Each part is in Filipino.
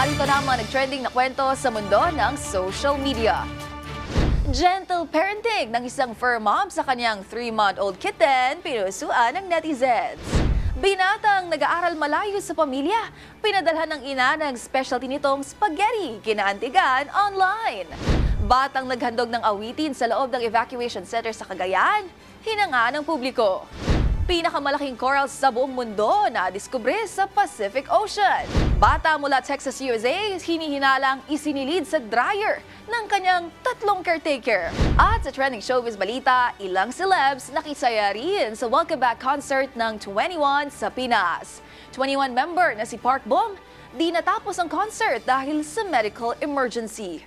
Narito na ang mga nag-trending na kwento sa mundo ng social media. Gentle parenting ng isang fur mom sa kanyang 3-month-old kitten, pinusuan ng netizens. Binatang nag-aaral malayo sa pamilya, pinadalhan ng ina ng specialty nitong spaghetti, kinaantigan online. Batang naghandog ng awitin sa loob ng evacuation center sa Cagayan, hinanga ng publiko. Pinakamalaking corals sa buong mundo na diskubre sa Pacific Ocean. Bata mula Texas, USA, hinihinalang isinilid sa dryer ng kanyang tatlong caretaker. At sa trending showbiz balita, ilang celebs nakisaya rin sa welcome back concert ng 21 sa Pinas. 21 member na si Park Bom, di natapos ang concert dahil sa medical emergency.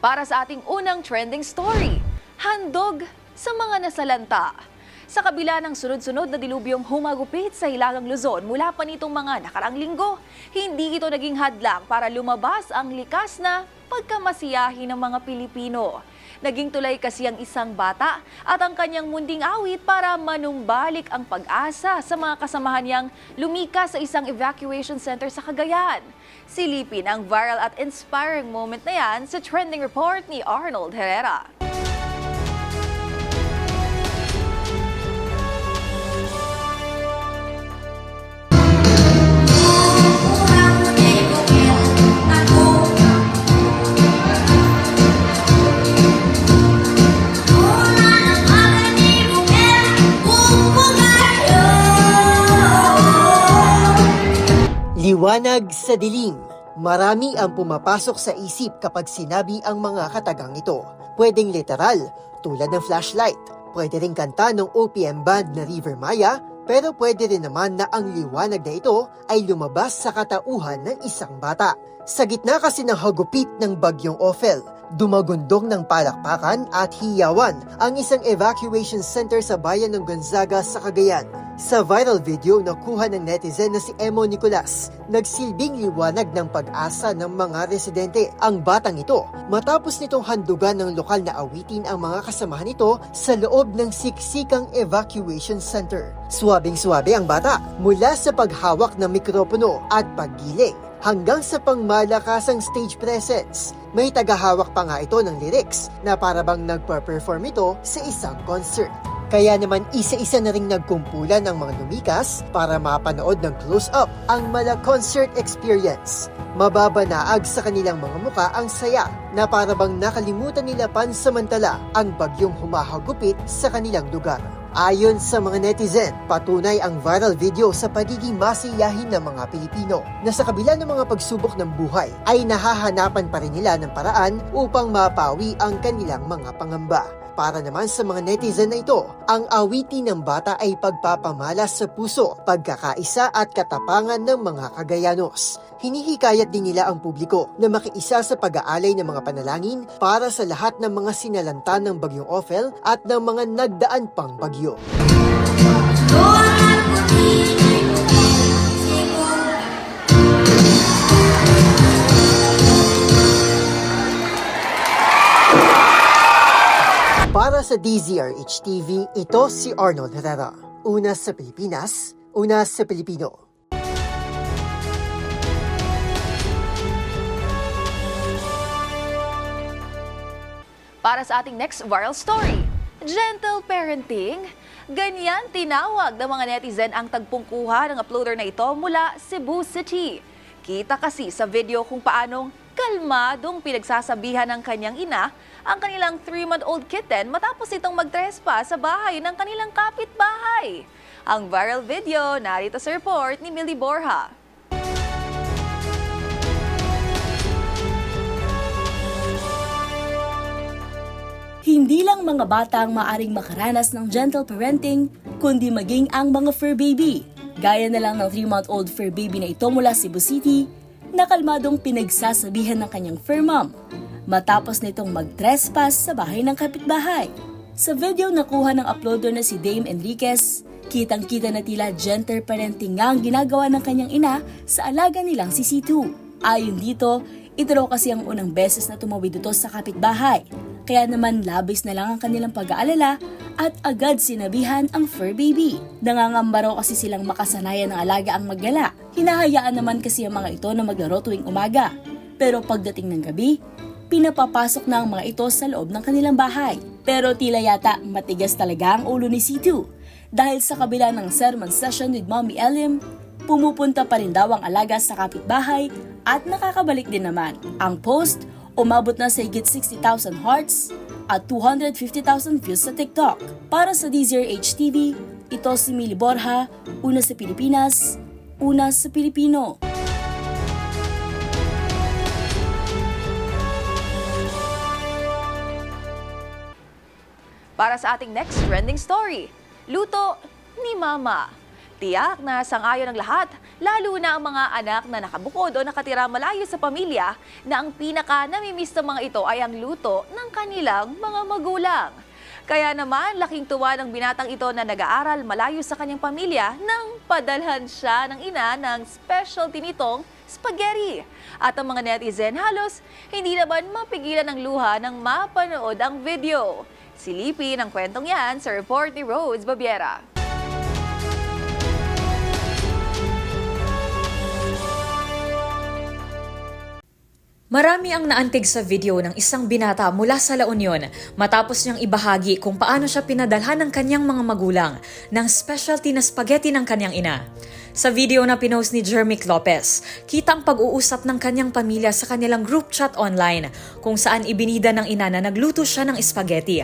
Para sa ating unang trending story, handog sa mga nasalanta. Sa kabila ng sunod-sunod na dilubyong humagupit sa Hilagang Luzon mula pa nitong mga nakaraang linggo, hindi ito naging hadlang para lumabas ang likas na pagkamasiyahi ng mga Pilipino. Naging tulay kasi ang isang bata at ang kanyang munding awit para manumbalik ang pag-asa sa mga kasamahan niyang lumika sa isang evacuation center sa Cagayan. Silipin ang viral at inspiring moment na yan sa trending report ni Arnold Herrera. Liwanag sa dilim. Marami ang pumapasok sa isip kapag sinabi ang mga katagang ito. Pwedeng literal, tulad ng flashlight. Pwede ring kanta ng OPM band na River Maya, pero pwede rin naman na ang liwanag na ito ay lumabas sa katauhan ng isang bata. Sa gitna kasi ng hagupit ng bagyong Ophel, dumagundong ng palakpakan at hiyawan ang isang evacuation center sa bayan ng Gonzaga sa Cagayan. Sa viral video na kuha ng netizen na si Emo Nicolas, nagsilbing liwanag ng pag-asa ng mga residente ang batang ito matapos nitong handugan ng lokal na awitin ang mga kasamahan nito sa loob ng siksikang evacuation center. Suwabing-suwabe ang bata mula sa paghawak ng mikropono at paggiling hanggang sa pangmalakasang stage presence. May tagahawak pa nga ito ng lyrics na parabang nagpa-perform ito sa isang concert. Kaya naman isa-isa na ring nagkumpulan ng mga lumikas para mapanood ng close-up ang mala concert experience. Mababanaag sa kanilang mga muka ang saya na parabang nakalimutan nila pansamantala ang bagyong humahagupit sa kanilang lugar. Ayon sa mga netizen, patunay ang viral video sa pagiging masiyahin ng mga Pilipino na sa kabila ng mga pagsubok ng buhay ay nahahanapan pa rin nila ng paraan upang mapawi ang kanilang mga pangamba. Para naman sa mga netizen na ito, ang awiti ng bata ay pagpapamalas sa puso, pagkakaisa at katapangan ng mga Kagayanos. Hinihikayat din nila ang publiko na makiisa sa pag-aalay ng mga panalangin para sa lahat ng mga sinalanta ng bagyong Ophel at ng mga nagdaan pang bagyo. DZRH TV, ito si Arnold Herrera. Una sa Pilipinas, una sa Pilipino. Para sa ating next viral story, gentle parenting. Ganyan tinawag ng mga netizen ang tagpungkuha ng uploader na ito mula Cebu City. Kita kasi sa video kung paanong kalmadong pinagsasabihan ng kanyang ina ang kanilang 3-month-old kitten matapos itong magtrespa sa bahay ng kanilang kapitbahay. Ang viral video narito sa report ni Millie Borja. Hindi lang mga bata ang maaring makaranas ng gentle parenting, kundi maging ang mga fur baby. Gaya na lang ng 3-month-old fur baby na ito mula Cebu City, na kalmadong pinagsasabihan ng kanyang fur mom matapos nitong mag-trespass sa bahay ng kapitbahay. Sa video na kuha ng uploader na si Dame Enriquez, kitang-kita na tila gentle parenting nga ang ginagawa ng kanyang ina sa alaga nilang si C2. Ayon dito, ito raw kasi ang unang beses na tumawid ito sa kapitbahay. Kaya naman labis na lang ang kanilang pag-aalala at agad sinabihan ang fur baby. Nangangamba raw kasi silang makasanayan ng alaga ang maggala. Hinahayaan naman kasi ang mga ito na maglaro tuwing umaga. Pero pagdating ng gabi, pinapapasok na ang mga ito sa loob ng kanilang bahay. Pero tila yata matigas talaga ang ulo ni C2 dahil sa kabila ng sermon session with Mommy Elim, pumupunta pa rin daw ang alaga sa kapitbahay at nakakabalik din naman. Ang post, umabot na sa higit 60,000 hearts at 250,000 views sa TikTok. Para sa DZRH TV, ito si Mili Borja, una sa Pilipinas, una sa Pilipino. Para sa ating next trending story, luto ni Mama. Tiyak na sangayon ng lahat, lalo na ang mga anak na nakabukod o nakatira malayo sa pamilya, na ang pinaka namimiss ng mga ito ay ang luto ng kanilang mga magulang. Kaya naman, laking tuwa ng binatang ito na nag-aaral malayo sa kanyang pamilya nang padalhan siya ng ina ng specialty nitong spaghetti. At ang mga netizen halos hindi naman mapigilan ng luha nang mapanood ang video. Silipin ang kwentong yan sa report ni Rose Babiera. Marami ang naantig sa video ng isang binata mula sa La Union matapos niyang ibahagi kung paano siya pinadalhan ng kanyang mga magulang ng specialty na spaghetti ng kanyang ina. Sa video na pinost ni Jermic Lopez, kita ang pag-uusap ng kanyang pamilya sa kanilang group chat online kung saan ibinida ng ina na nagluto siya ng spaghetti.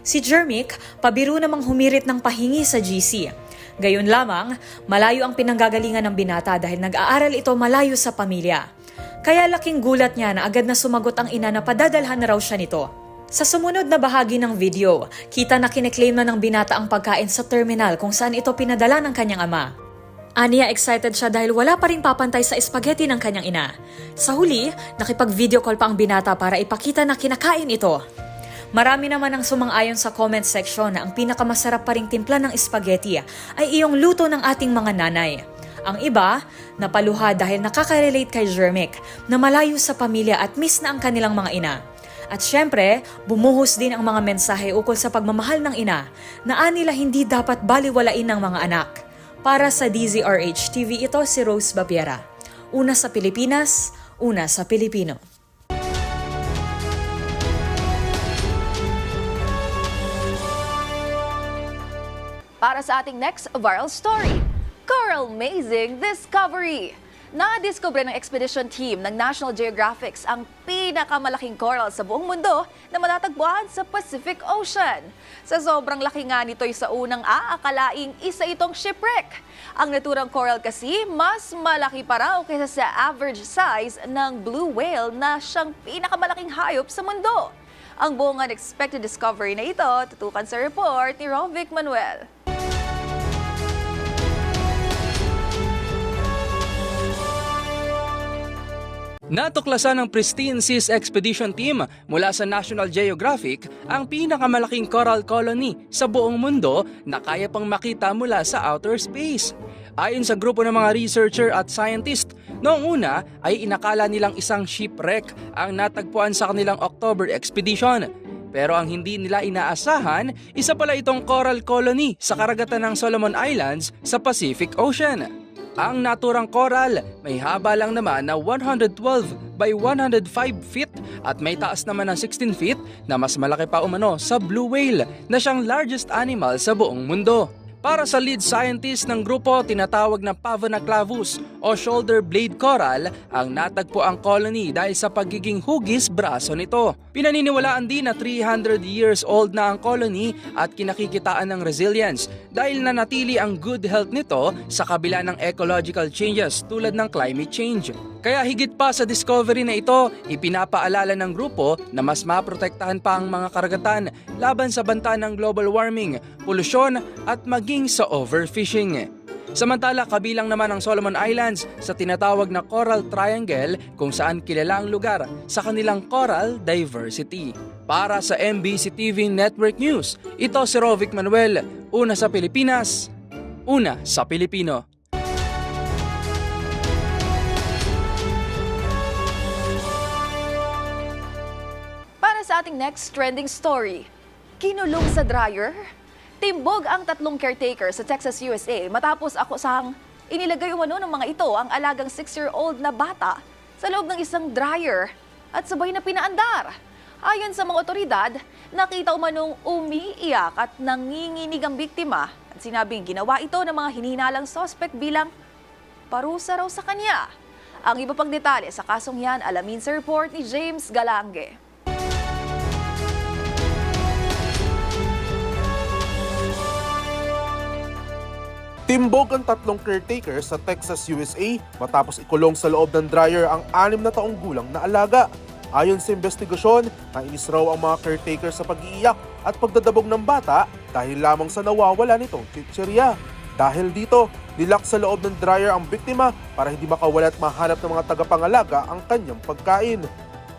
Si Jermic, pabiro namang humirit ng pahingi sa GC. Gayon lamang, malayo ang pinanggagalingan ng binata dahil nag-aaral ito malayo sa pamilya. Kaya laking gulat niya na agad na sumagot ang ina na padadalhan na raw siya nito. Sa sumunod na bahagi ng video, kita na kiniklaim na ng binata ang pagkain sa terminal kung saan ito pinadala ng kanyang ama. Aniya excited siya dahil wala pa rin papantay sa espaghetti ng kanyang ina. Sa huli, nakipag-video call pa ang binata para ipakita na kinakain ito. Marami naman ang sumang-ayon sa comment section na ang pinakamasarap pa ring timpla ng espaghetti ay iyong luto ng ating mga nanay. Ang iba, napaluha dahil nakaka-relate kay Jermic na malayo sa pamilya at miss na ang kanilang mga ina. At syempre, bumuhos din ang mga mensahe ukol sa pagmamahal ng ina na anila hindi dapat baliwalain ng mga anak. Para sa DZRH TV ito si Rose Babiera. Una sa Pilipinas, una sa Pilipino. Para sa ating next viral story, Coral Amazing Discovery! Na-discover ng expedition team ng National Geographic ang pinakamalaking coral sa buong mundo na matatagpuan sa Pacific Ocean. Sa sobrang laki nga nito'y sa unang aakalaing isa itong shipwreck. Ang naturang coral kasi mas malaki pa raw kaysa sa average size ng blue whale na siyang pinakamalaking hayop sa mundo. Ang buong unexpected discovery na ito, tutukan sa report ni Rovic Manuel. Natuklasan ng Pristine Seas Expedition Team mula sa National Geographic ang pinakamalaking coral colony sa buong mundo na kaya pang makita mula sa outer space. Ayon sa grupo ng mga researcher at scientist, noong una ay inakala nilang isang shipwreck ang natagpuan sa kanilang October expedition. Pero ang hindi nila inaasahan, isa pala itong coral colony sa karagatan ng Solomon Islands sa Pacific Ocean. Ang naturang coral may haba lang naman na 112 by 105 feet at may taas naman ng 16 feet na mas malaki pa umano sa blue whale na siyang largest animal sa buong mundo. Para sa lead scientist ng grupo, tinatawag na Pavona clavus o shoulder blade coral ang natagpo ang colony dahil sa pagiging hugis braso nito. Pinaniniwalaan din na 300 years old na ang colony at kinakikitaan ng resilience dahil nanatili ang good health nito sa kabila ng ecological changes tulad ng climate change. Kaya higit pa sa discovery na ito, ipinapaalala ng grupo na mas maprotektahan pa ang mga karagatan laban sa banta ng global warming, polusyon at maging sa overfishing. Samantala, kabilang naman ang Solomon Islands sa tinatawag na Coral Triangle kung saan kilala ang lugar sa kanilang coral diversity. Para sa MBC TV Network News, ito si Rovic Manuel, una sa Pilipinas, una sa Pilipino. Para sa ating next trending story, kinulong sa dryer? Timbog ang tatlong caretaker sa Texas, USA matapos ako sang inilagay umano ng mga ito ang alagang 6-year-old na bata sa loob ng isang dryer at sabay na pinaandar. Ayon sa mga otoridad, nakita umanong umiiyak at nanginginig ang biktima at sinabing ginawa ito ng mga hinihinalang suspect bilang parusa raw sa kanya. Ang iba pang detalye sa kasong yan alamin sa report ni James Galange. Timbog ang tatlong caretaker sa Texas, USA matapos ikulong sa loob ng dryer ang anim na taong gulang na alaga. Ayon sa investigasyon, nainis raw ang mga caretaker sa pag-iiyak at pagdadabog ng bata dahil lamang sa nawawala nitong chichirya. Dahil dito, nilak sa loob ng dryer ang biktima para hindi makawala at mahanap ng mga tagapangalaga ang kanyang pagkain.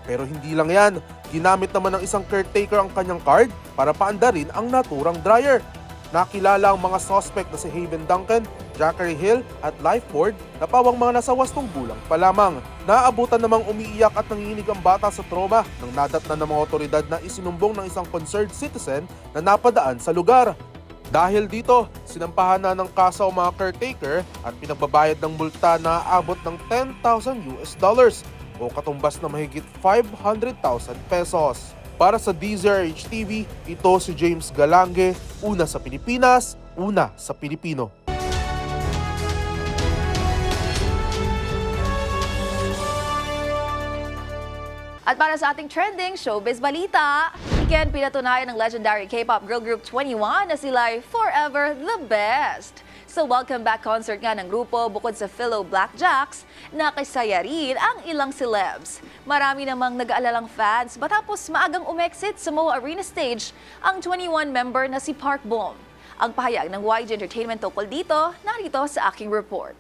Pero hindi lang yan, ginamit naman ng isang caretaker ang kanyang card para paandarin ang naturang dryer. Nakilala ang mga suspect na si Haven Duncan, Jackery Hill at Lifeboard na pawang mga nasa wastong gulang pa lamang. Naabutan namang umiiyak at nanginginig ang bata sa trauma nang nadatnan ng mga otoridad na isinumbong ng isang concerned citizen na napadaan sa lugar. Dahil dito, sinampahan na ng kaso ang mga caretaker at pinagbabayad ng multa na aabot ng 10,000 US dollars o katumbas na mahigit 500,000 pesos. Para sa DZRH TV, ito si James Galange, una sa Pilipinas, una sa Pilipino. At para sa ating trending showbiz balita, again pinatunayan ng legendary K-pop girl group 21 na sila ay forever the best. Sa welcome back concert nga ng grupo bukod sa fellow Blackjacks, nakisaya rin ang ilang celebs. Marami namang nag-aalalang fans matapos maagang umexit sa Moa Arena stage ang 21 member na si Park Bom. Ang pahayag ng YG Entertainment tungkol dito, narito sa aking report.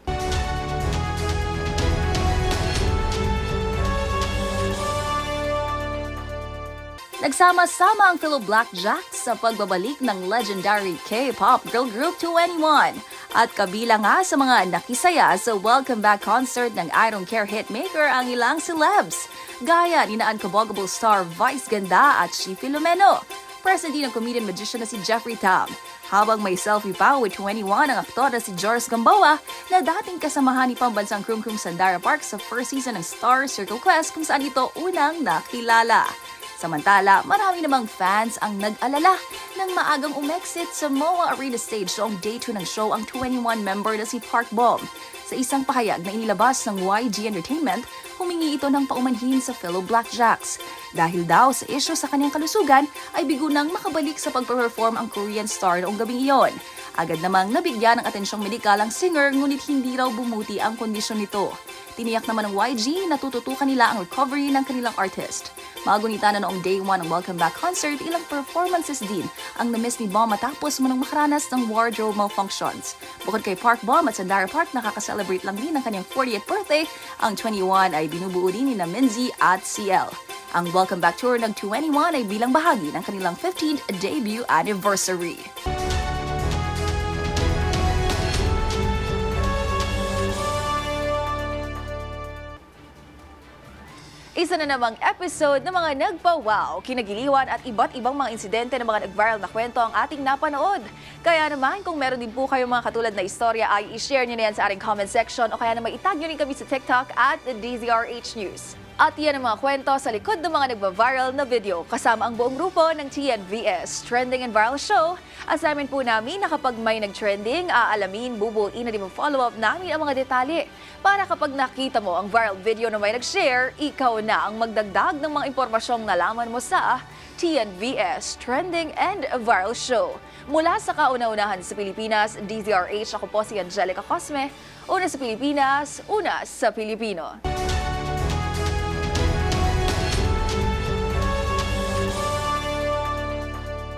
Nagsama-sama ang fellow Blackjacks sa pagbabalik ng legendary K-pop girl group 2NE1 at kabilang nga sa mga nakisaya sa welcome back concert ng I Don't Care hitmaker ang ilang celebs gaya ni na Unbogable star Vice Ganda at Shi Filomeno. Present din ang comedian magician na si Jeffrey Tam. Habang may selfie pa with 21 ang aktor na si Joris Gamboa na dating kasamahan ni pambansang Krum Krum Sandara Park sa first season ng Star Circle Quest kung saan ito unang nakilala. Samantala, marami namang fans ang nag-alala nang maagang umexit sa MOA Arena stage noong day 2 ng show ang 21 member na si Park Bom. Sa isang pahayag na inilabas ng YG Entertainment, humingi ito ng paumanhin sa fellow Blackjacks. Dahil daw sa issue sa kanyang kalusugan, ay bigo nang makabalik sa pag-perform ang Korean star noong gabing iyon. Agad namang nabigyan ng atensyong medikal ang singer ngunit hindi raw bumuti ang kondisyon nito. Tiniyak naman ng YG na tututukan nila ang recovery ng kanilang artist. Magunita na noong day 1 ng Welcome Back concert, ilang performances din ang na-miss ni Bom matapos munang makaranas ng wardrobe malfunctions. Bukod kay Park Bom at Sandara Park, nakaka-celebrate lang din ng kanyang 40th birthday. Ang 21 ay binubuo din ni Minzy at CL. Ang Welcome Back Tour ng 21 ay bilang bahagi ng kanilang 15th debut anniversary. Isa na namang episode ng mga nagpa-wow, kinagiliwan at iba't ibang mga insidente ng mga nag-viral na kwento ang ating napanood. Kaya naman, kung meron din po kayong mga katulad na istorya, ay i-share nyo na yan sa ating comment section o kaya naman itag nyo rin kami sa TikTok at DZRH News. At yan ang mga kwento sa likod ng mga nagba-viral na video kasama ang buong grupo ng TNVS Trending and Viral Show. Assignment po namin na kapag may nag-trending, aalamin, bubuin at follow-up namin ang mga detalye. Para kapag nakita mo ang viral video na may nag-share, ikaw na ang magdagdag ng mga impormasyong nalaman mo sa TNVS Trending and Viral Show. Mula sa kauna-unahan sa Pilipinas, DZRH, ako po si Angelica Cosme. Una sa Pilipinas, una sa Pilipino.